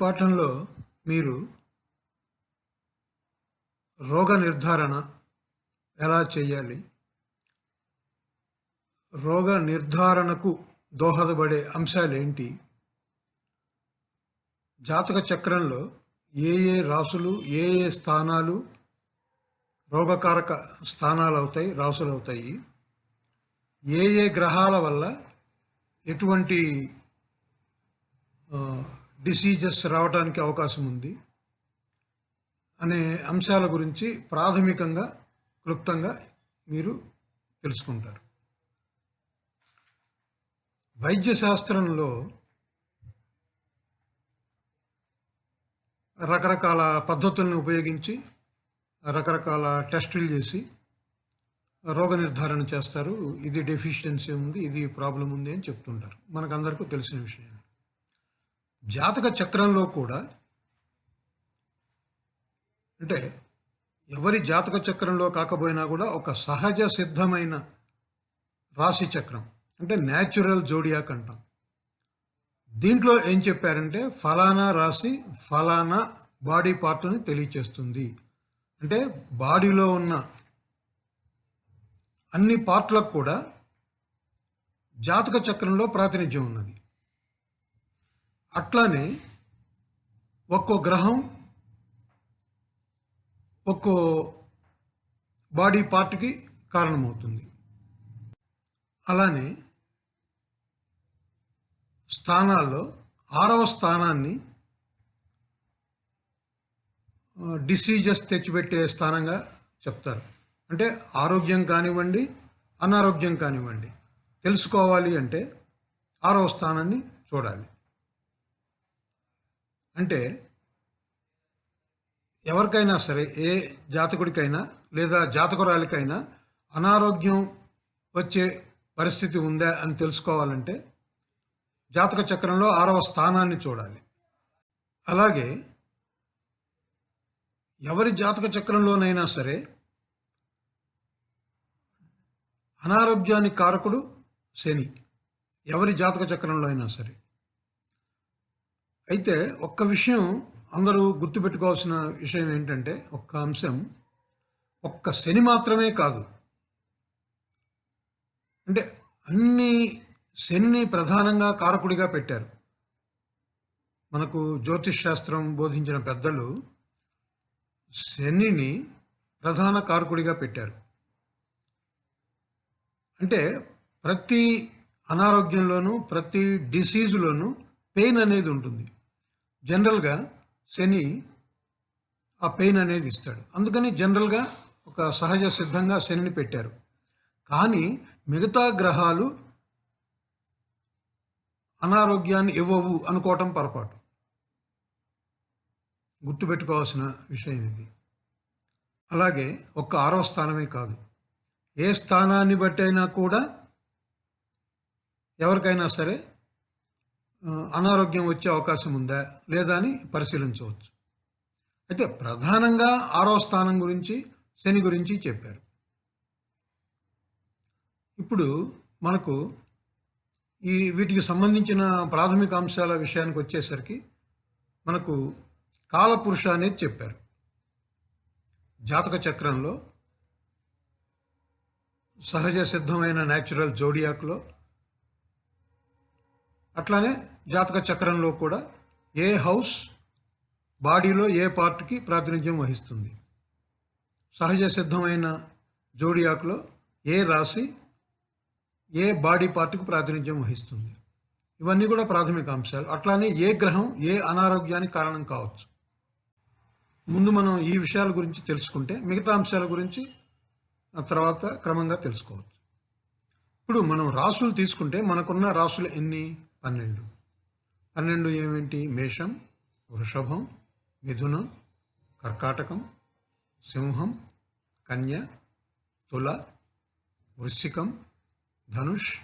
పాఠంలో మీరు రోగ నిర్ధారణ ఎలా చేయాలి రోగ నిర్ధారణకు దోహదపడే అంశాలు ఏంటి జాతక చక్రంలో ఏ ఏ రాసులు ఏ ఏ స్థానాలు రోగకారక స్థానాలు అవుతాయి రాసులు అవుతాయి ఏ ఏ గ్రహాల వల్ల ఎటువంటి డిసీజెస్ రావడానికి అవకాశం ఉంది అనే అంశాల గురించి ప్రాథమికంగా క్లుప్తంగా మీరు తెలుసుకుంటారు. వైద్య శాస్త్రంలో రకరకాల పద్ధతులను ఉపయోగించి రకరకాల టెస్టులు చేసి రోగ నిర్ధారణ చేస్తారు. ఇది డెఫిషియన్సీ ఉంది ఇది ప్రాబ్లం ఉంది అని చెప్తుంటారు. మనకందరికీ తెలిసిన విషయం జాతక చక్రంలో కూడా అంటే ఎవరి జాతక చక్రంలో కాకపోయినా కూడా ఒక సహజ సిద్ధమైన రాశి చక్రం అంటే న్యాచురల్ జోడియాక్ అంటాం. దీంట్లో ఏం చెప్పారంటే ఫలానా రాశి ఫలానా బాడీ పార్ట్ని తెలియచేస్తుంది. అంటే బాడీలో ఉన్న అన్ని పార్ట్లకు కూడా జాతక చక్రంలో ప్రాతినిధ్యం ఉన్నది. అట్లానే ఒక్కో గ్రహం ఒక్కో బాడీ పార్ట్కి కారణమవుతుంది. అలానే స్థానాల్లో ఆరవ స్థానాన్ని డిసీజెస్ తెచ్చిపెట్టే స్థానంగా చెప్తారు. అంటే ఆరోగ్యం కానివ్వండి అనారోగ్యం కానివ్వండి తెలుసుకోవాలి అంటే ఆరవ స్థానాన్ని చూడాలి. అంటే ఎవరికైనా సరే ఏ జాతకుడికైనా లేదా జాతకురాలికైనా అనారోగ్యం వచ్చే పరిస్థితి ఉందా అని తెలుసుకోవాలంటే జాతక చక్రంలో ఆరవ స్థానాన్ని చూడాలి. అలాగే ఎవరి జాతక చక్రంలోనైనా సరే అనారోగ్యానికి కారకుడు శని. ఎవరి జాతక చక్రంలో అయినా సరే. అయితే ఒక్క విషయం అందరూ గుర్తుపెట్టుకోవాల్సిన విషయం ఏంటంటే ఒక్క అంశం ఒక్క శని మాత్రమే కాదు. అంటే అన్ని శనిని ప్రధానంగా కారకుడిగా పెట్టారు. మనకు జ్యోతిష్ శాస్త్రం బోధించిన పెద్దలు శనిని ప్రధాన కారకుడిగా పెట్టారు. అంటే ప్రతి అనారోగ్యంలోనూ ప్రతి డిసీజులోనూ పెయిన్ అనేది ఉంటుంది. జనరల్గా శని ఆ పెయిన్ అనేది ఇస్తాడు. అందుకని జనరల్గా ఒక సహజ సిద్ధంగా శనిని పెట్టారు. కానీ మిగతా గ్రహాలు అనారోగ్యాన్ని ఇవ్వవు అనుకోవటం పొరపాటు. గుర్తుపెట్టుకోవాల్సిన విషయం ఇది. అలాగే ఒక్క ఆరో స్థానమే కాదు. ఏ స్థానాన్ని బట్టి అయినా కూడా ఎవరికైనా సరే అనారోగ్యం వచ్చే అవకాశం ఉందా లేదా అని పరిశీలించవచ్చు. అయితే ప్రధానంగా ఆరో స్థానం గురించి శని గురించి చెప్పారు. ఇప్పుడు మనకు ఈ వీటికి సంబంధించిన ప్రాథమిక అంశాల విషయానికి వచ్చేసరికి మనకు కాలపురుష అనేది చెప్పారు. జాతక చక్రంలో సహజ సిద్ధమైన న్యాచురల్ జోడియాక్లో అట్లానే జాతక చక్రంలో కూడా ఏ హౌస్ బాడీలో ఏ పార్ట్కి ప్రాతినిధ్యం వహిస్తుంది? సహజ సిద్ధమైన జోడియాక్లో ఏ రాశి ఏ బాడీ పార్ట్కి ప్రాతినిధ్యం వహిస్తుంది? ఇవన్నీ కూడా ప్రాథమిక అంశాలు. అట్లానే ఏ గ్రహం ఏ అనారోగ్యానికి కారణం కావచ్చు? ముందు మనం ఈ విషయాల గురించి తెలుసుకుంటే మిగతా అంశాల గురించి తర్వాత క్రమంగా తెలుసుకోవచ్చు. ఇప్పుడు మనం రాసులు తీసుకుంటే మనకున్న రాసులు ఎన్ని? పన్నెండు. పన్నెండు ఏమిటి? మేషం వృషభం మిథునం కర్కాటకం సింహం కన్య తుల వృశ్చికం ధనుష్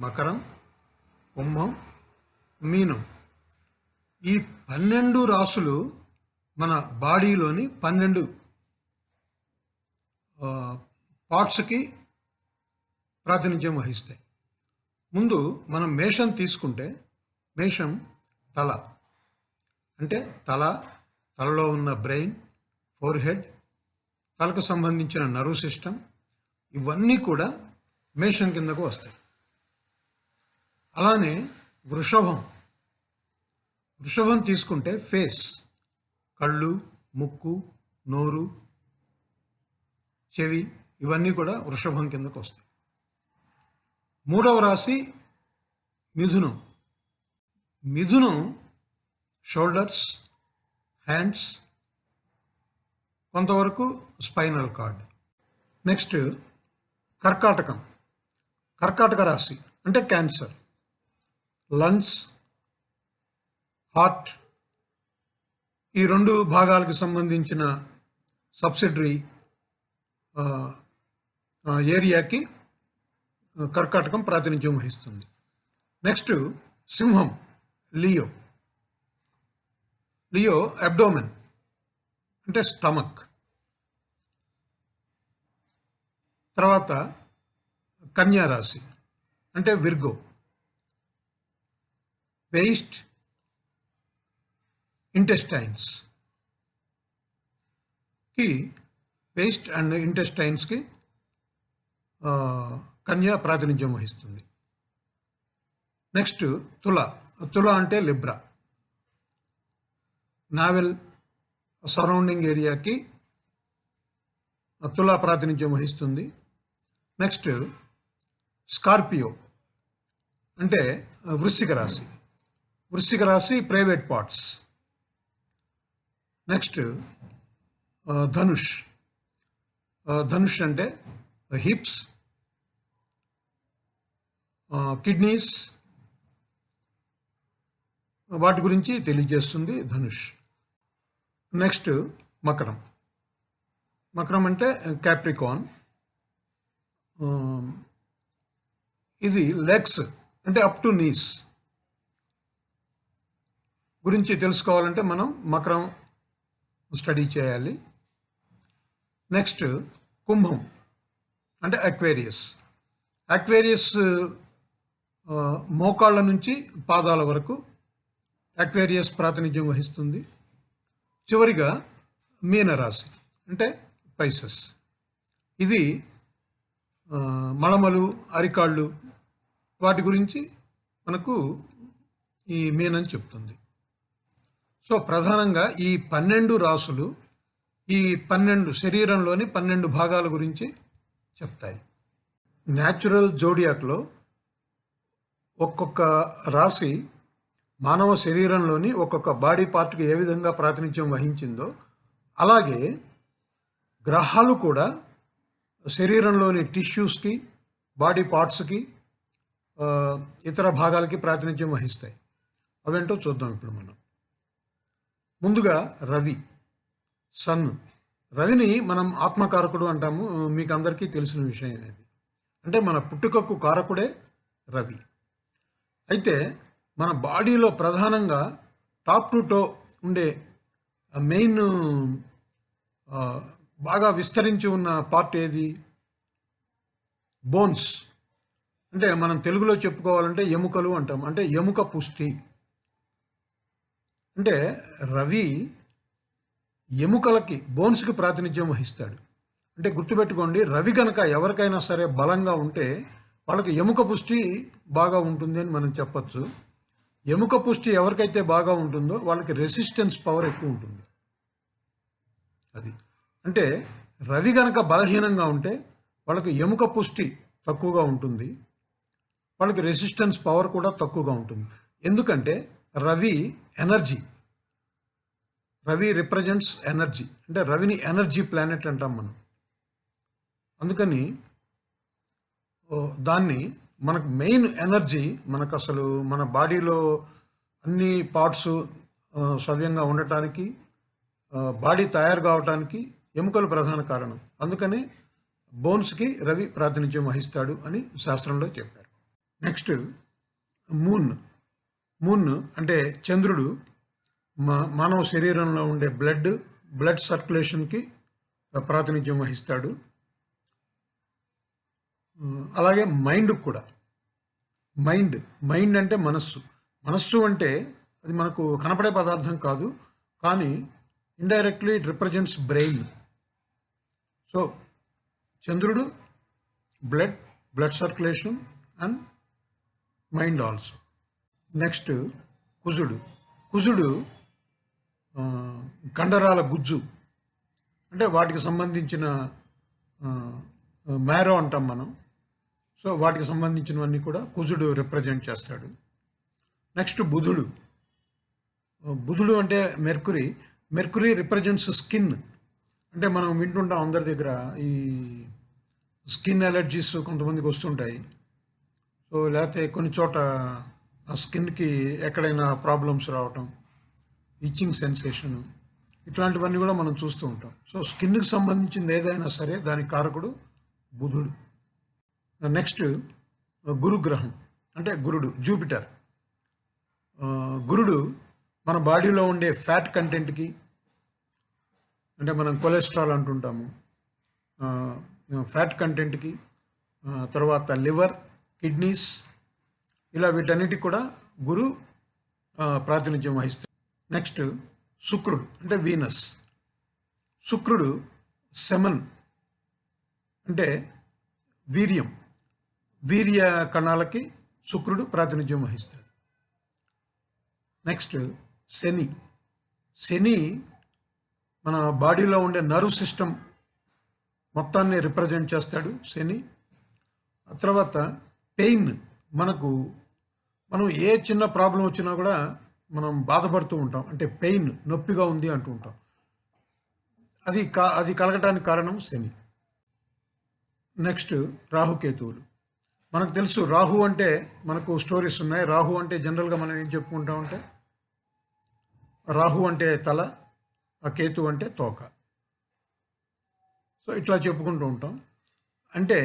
మకరం కుంభం మీనం. ఈ పన్నెండు రాసులు మన బాడీలోని పన్నెండు పార్ట్స్కి ప్రాతినిధ్యం వహిస్తాయి. ముందు మనం మేషం తీసుకుంటే మేషం తల. అంటే తల తలలో ఉన్న బ్రెయిన్ ఫోర్ హెడ్ తలకు సంబంధించిన నర్వ్ సిస్టమ్ ఇవన్నీ కూడా మేషం కిందకు వస్తాయి. అలానే వృషభం. వృషభం తీసుకుంటే ఫేస్ కళ్ళు ముక్కు నోరు చెవి ఇవన్నీ కూడా వృషభం కిందకు వస్తాయి. మూడవ రాశి మిథునం. మిథునం షోల్డర్స్ హ్యాండ్స్ కొంతవరకు స్పైనల్ కార్డ్ నెక్స్ట్ కర్కాటకం. కర్కాటక రాశి అంటే క్యాన్సర్ లంగ్స్ హార్ట్ ఈ రెండు భాగాలకు సంబంధించిన సబ్సిడరీ ఏరియాకి కర్కాటకం ప్రాతినిధ్యం వహిస్తుంది. నెక్స్ట్ సింహం లియో. లియో అబ్డోమెన్ అంటే స్టమక్ తర్వాత కన్యా రాశి అంటే విర్గో వేస్ట్ ఇంటెస్టైన్స్కి వేస్ట్ అండ్ ఇంటెస్టైన్స్కి కన్యా ప్రాతినిధ్యం వహిస్తుంది. నెక్స్ట్ తుల తుల అంటే లిబ్రా. నావెల్ సరౌండింగ్ ఏరియాకి తులా ప్రాతినిధ్యం వహిస్తుంది. నెక్స్ట్ స్కార్పియో అంటే వృశ్చిక రాశి. వృశ్చిక రాశి private parts. Next Dhanush. Dhanush అంటే హిప్స్. కిడ్నీస్ వాటి గురించి తెలియజేస్తుంది ధనుష్. నెక్స్ట్ మకరం. మకరం అంటే క్యాప్రికాన్ ఇది లెగ్స్ అంటే అప్ టు నీస్ గురించి తెలుసుకోవాలంటే మనం మకరం స్టడీ చేయాలి. నెక్స్ట్ కుంభం అంటే అక్వేరియస్ అక్వేరియస్ మోకాళ్ళ నుంచి పాదాల వరకు అక్వేరియస్ ప్రాతినిధ్యం వహిస్తుంది. చివరిగా మీనరాశి అంటే పైసస్. ఇది మళమలు అరికాళ్ళు వాటి గురించి మనకు ఈ మీనని చెప్తుంది. సో ప్రధానంగా ఈ పన్నెండు రాసులు ఈ పన్నెండు శరీరంలోని పన్నెండు భాగాల గురించి చెప్తాయి. న్యాచురల్ జోడియాక్లో ఒక్కొక్క రాశి మానవ శరీరంలోని ఒక్కొక్క బాడీ పార్ట్కి ఏ విధంగా ప్రాతినిధ్యం వహించిందో అలాగే గ్రహాలు కూడా శరీరంలోని టిష్యూస్కి బాడీ పార్ట్స్కి ఇతర భాగాలకి ప్రాతినిధ్యం వహిస్తాయి. అవేంటో చూద్దాం ఇప్పుడు మనం. ముందుగా రవి సన్. రవిని మనం ఆత్మకారకుడు అంటాము. మీకు అందరికీ తెలిసిన విషయం అనేది అంటే మన పుట్టుకకు కారకుడే రవి. అయితే మన బాడీలో ప్రధానంగా టాప్ టు టో ఉండే మెయిన్ బాగా విస్తరించి ఉన్న పార్ట్ ఏది? బోన్స్. అంటే మనం తెలుగులో చెప్పుకోవాలంటే ఎముకలు అంటాం. అంటే ఎముక పుష్టి. అంటే రవి ఎముకలకి బోన్స్కి ప్రాతినిధ్యం వహిస్తాడు. అంటే గుర్తుపెట్టుకోండి రవి కనుక ఎవరికైనా సరే బలంగా ఉంటే వాళ్ళకి ఎముక పుష్టి బాగా ఉంటుంది అని మనం చెప్పచ్చు. ఎముక పుష్టి ఎవరికైతే బాగా ఉంటుందో వాళ్ళకి రెసిస్టెన్స్ పవర్ ఎక్కువ ఉంటుంది. అది. అంటే రవి గనక బలహీనంగా ఉంటే వాళ్ళకి ఎముక పుష్టి తక్కువగా ఉంటుంది. వాళ్ళకి రెసిస్టెన్స్ పవర్ కూడా తక్కువగా ఉంటుంది. ఎందుకంటే Ravi energy Ravi represents energy అంటే రవిని ఎనర్జీ ప్లానెట్ అంటాం మనం. అందుకని దాన్ని మనకు మెయిన్ ఎనర్జీ మనకు అసలు మన బాడీలో అన్ని పార్ట్స్ సవ్యంగా ఉండటానికి బాడీ తయారు కావటానికి ఎముకలు ప్రధాన కారణం. అందుకని బోన్స్కి రవి ప్రాతినిధ్యం వహిస్తాడు అని శాస్త్రంలో చెప్పారు. Next moon. మూన్ అంటే చంద్రుడు మా మానవ శరీరంలో ఉండే బ్లడ్ బ్లడ్ సర్క్యులేషన్కి ప్రాతినిధ్యం వహిస్తాడు. అలాగే మైండ్ కూడా. మైండ్ మైండ్ అంటే మనస్సు. మనస్సు అంటే అది మనకు కనపడే పదార్థం కాదు కానీ indirectly it represents brain so చంద్రుడు blood blood circulation and mind also next కుజుడు. కుజుడు కండరాల గుజ్జు. అంటే వాటికి సంబంధించిన మ్యారో అంటాం మనం. సో వాటికి సంబంధించినవన్నీ కూడా కుజుడు రిప్రజెంట్ చేస్తాడు. నెక్స్ట్ బుధుడు. బుధుడు అంటే మెర్కురీ మెర్కురీ రిప్రజెంట్స్ స్కిన్ అంటే మనం వింటుంటాం అందరి దగ్గర ఈ స్కిన్ అలర్జీస్ కొంతమందికి వస్తుంటాయి. సో లేకపోతే కొన్ని చోట ఆ స్కిన్కి ఎక్కడైనా ప్రాబ్లమ్స్ రావటం ఇచ్చింగ్ సెన్సేషన్ ఇట్లాంటివన్నీ కూడా మనం చూస్తూ ఉంటాం. సో స్కిన్కి సంబంధించింది ఏదైనా సరే దానికి కారకుడు బుధుడు. నెక్స్ట్ గురుగ్రహం అంటే గురుడు జూపిటర్ గురుడు మన బాడీలో ఉండే ఫ్యాట్ కంటెంట్కి అంటే మనం కొలెస్ట్రాల్ అంటుంటాము. ఫ్యాట్ కంటెంట్కి తర్వాత లివర్ కిడ్నీస్ ఇలా వీటన్నిటికి కూడా గురు ప్రాతినిధ్యం వహిస్తాడు నెక్స్ట్ శుక్రుడు అంటే వీనస్ శుక్రుడు సెమన్ అంటే వీర్యం. వీర్య కణాలకి శుక్రుడు ప్రాతినిధ్యం వహిస్తాడు. నెక్స్ట్ శని. శని మన బాడీలో ఉండే నర్వ్ సిస్టమ్ మొత్తాన్ని రిప్రజెంట్ చేస్తాడు శని. ఆ తర్వాత పెయిన్ మనకు మనం ఏ చిన్న ప్రాబ్లం వచ్చినా కూడా మనం బాధపడుతూ ఉంటాం. అంటే పెయిన్ నొప్పిగా ఉంది అంటూ ఉంటాం. అది కా అది కలగటానికి కారణం శని. నెక్స్ట్ రాహుకేతువులు. మనకు తెలుసు రాహు అంటే మనకు స్టోరీస్ ఉన్నాయి. రాహు అంటే జనరల్గా మనం ఏం చెప్పుకుంటాం అంటే రాహు అంటే తల ఆ కేతు అంటే తోక. సో ఇట్లా చెప్పుకుంటూ ఉంటాం. అంటే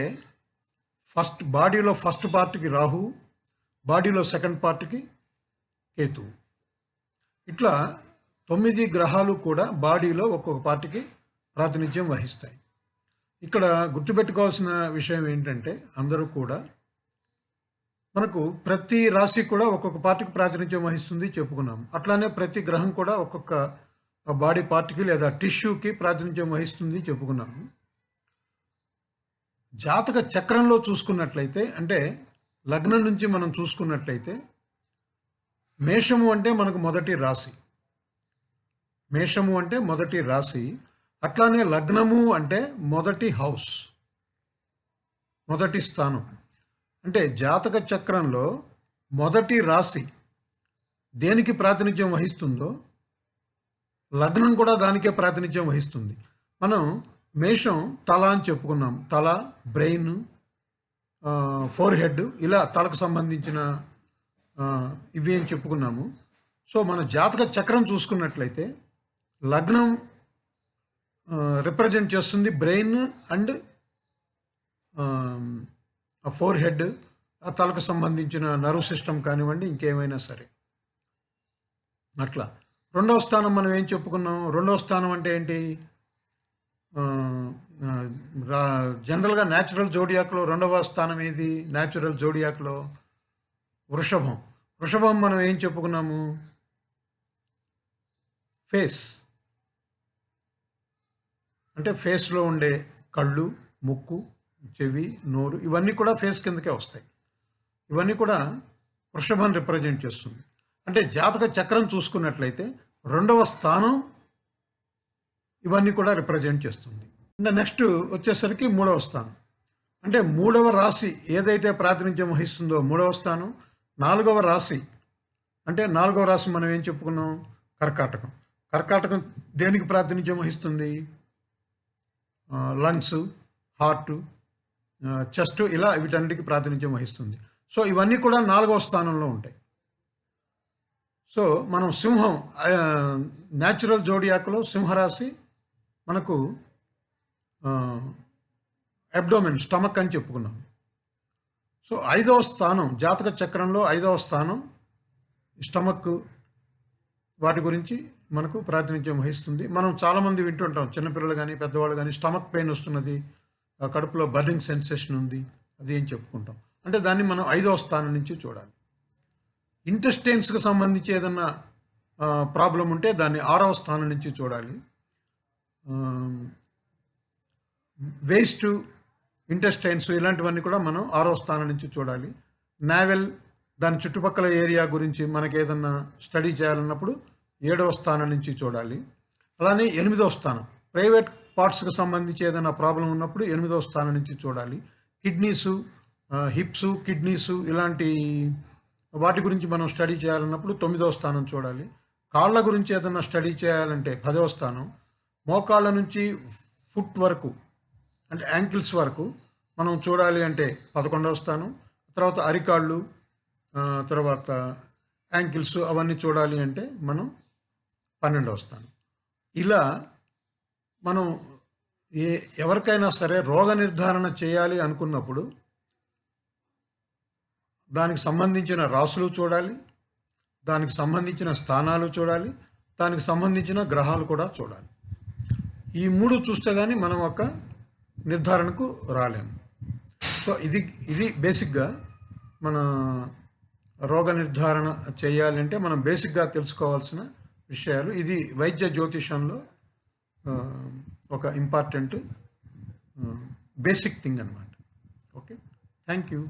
ఫస్ట్ బాడీలో ఫస్ట్ పార్ట్కి రాహు బాడీలో సెకండ్ పార్ట్కి కేతువు ఇట్లా తొమ్మిది గ్రహాలు కూడా బాడీలో ఒక్కొక్క పార్టీకి ప్రాతినిధ్యం వహిస్తాయి. ఇక్కడ గుర్తుపెట్టుకోవాల్సిన విషయం ఏంటంటే అందరూ కూడా మనకు ప్రతి రాశి కూడా ఒక్కొక్క పార్టీకి ప్రాతినిధ్యం వహిస్తుంది చెప్పుకున్నాం. అట్లానే ప్రతి గ్రహం కూడా ఒక్కొక్క బాడీ పార్ట్కి లేదా టిష్యూకి ప్రాతినిధ్యం వహిస్తుంది చెప్పుకున్నాము జాతక చక్రంలో చూసుకున్నట్లయితే అంటే లగ్నం నుంచి మనం చూసుకున్నట్లయితే మేషము అంటే మనకు మొదటి రాశి. మేషము అంటే మొదటి రాశి. అట్లానే లగ్నము అంటే మొదటి హౌస్ మొదటి స్థానం. అంటే జాతక చక్రంలో మొదటి రాశి దేనికి ప్రాతినిధ్యం వహిస్తుందో లగ్నం కూడా దానికే ప్రాతినిధ్యం వహిస్తుంది. మనం మేషం తల అని చెప్పుకున్నాం. తల బ్రెయిన్ ఫోర్ హెడ్ ఇలా తలకు సంబంధించిన ఇవి అని చెప్పుకున్నాము. సో మన జాతక చక్రం చూసుకున్నట్లయితే లగ్నం రిప్రజెంట్ చేస్తుంది బ్రెయిన్ అండ్ ఫోర్ హెడ్ ఆ తలకు సంబంధించిన నర్వ్ సిస్టమ్ కానివ్వండి ఇంకేమైనా సరే. అట్లా. రెండవ స్థానం మనం ఏం చెప్పుకున్నాం? రెండవ స్థానం అంటే ఏంటి? రా- జనరల్గా న్యాచురల్ జోడియాక్లో రెండవ స్థానం ఏది? న్యాచురల్ జోడియాక్లో వృషభం. వృషభం మనం ఏం చెప్పుకున్నాము? ఫేస్. అంటే ఫేస్లో ఉండే కళ్ళు ముక్కు చెవి నోరు ఇవన్నీ కూడా ఫేస్ కిందకే వస్తాయి. ఇవన్నీ కూడా వృషభం రిప్రజెంట్ చేస్తుంది. అంటే జాతక చక్రం చూసుకున్నట్లయితే రెండవ స్థానం ఇవన్నీ కూడా రిప్రజెంట్ చేస్తుంది. ఇంకా నెక్స్ట్ వచ్చేసరికి మూడవ స్థానం. అంటే మూడవ రాశి ఏదైతే ప్రాతినిధ్యం వహిస్తుందో మూడవ స్థానం నాలుగవ రాశి. అంటే నాలుగవ రాశి మనం ఏం చెప్పుకున్నాం? కర్కాటకం. కర్కాటకం దేనికి ప్రాతినిధ్యం వహిస్తుంది? లంగ్స్ హార్ట్ చెస్ట్ ఇలా వీటన్నిటికి ప్రాతినిధ్యం వహిస్తుంది. సో ఇవన్నీ కూడా నాలుగవ స్థానంలో ఉంటాయి. సో మనం సింహం న్యాచురల్ జోడియాకులో సింహరాశి మనకు అబ్డోమెన్ స్టమక్ అని చెప్పుకున్నాం. సో ఐదవ స్థానం జాతక చక్రంలో ఐదవ స్థానం స్టమక్ వాటి గురించి మనకు ప్రాతినిధ్యం వహిస్తుంది. మనం చాలామంది వింటుంటాం చిన్నపిల్లలు కానీ పెద్దవాళ్ళు కానీ స్టమక్ పెయిన్ వస్తున్నది కడుపులో బర్నింగ్ సెన్సేషన్ ఉంది అది ఏం చెప్పుకుంటాం. అంటే దాన్ని మనం ఐదవ స్థానం నుంచి చూడాలి. ఇంటెస్టైన్స్కి సంబంధించి ఏదన్నా ప్రాబ్లం ఉంటే దాన్ని ఆరవ స్థానం నుంచి చూడాలి. వేస్ట్ ఇంటెస్టైన్స్ ఇలాంటివన్నీ కూడా మనం ఆరో స్థానం నుంచి చూడాలి. నావెల్ దాని చుట్టుపక్కల ఏరియా గురించి మనకి ఏదన్నా స్టడీ చేయాలన్నప్పుడు ఏడవ స్థానం నుంచి చూడాలి. అలానే ఎనిమిదవ స్థానం ప్రైవేట్ పార్ట్స్కి సంబంధించి ఏదైనా ప్రాబ్లం ఉన్నప్పుడు ఎనిమిదవ స్థానం నుంచి చూడాలి. కిడ్నీసు హిప్స్ కిడ్నీసు ఇలాంటి వాటి గురించి మనం స్టడీ చేయాలన్నప్పుడు తొమ్మిదవ స్థానం చూడాలి. కాళ్ళ గురించి ఏదైనా స్టడీ చేయాలంటే పదవ స్థానం. మోకాళ్ళ నుంచి ఫుట్ వరకు అంటే యాంకిల్స్ వరకు మనం చూడాలి అంటే పదకొండవ స్థానం. తర్వాత అరికాళ్ళు తర్వాత యాంకిల్స్ అవన్నీ చూడాలి అంటే మనం పన్నెండవ స్థానం. ఇలా మనం ఏ ఎవరికైనా సరే రోగ నిర్ధారణ చేయాలి అనుకున్నప్పుడు దానికి సంబంధించిన రాసులు చూడాలి దానికి సంబంధించిన స్థానాలు చూడాలి దానికి సంబంధించిన గ్రహాలు కూడా చూడాలి. ఈ మూడు చూస్తే కానీ మనం ఒక నిర్ధారణకు రాలేము. సో ఇది ఇది బేసిక్గా మన రోగ నిర్ధారణ చేయాలంటే మనం బేసిక్గా తెలుసుకోవాల్సిన విషయాలు. ఇది వైద్య జ్యోతిషంలో ఒక ఇంపార్టెంట్ బేసిక్ థింగ్ అనమాట ఓకే థ్యాంక్ యూ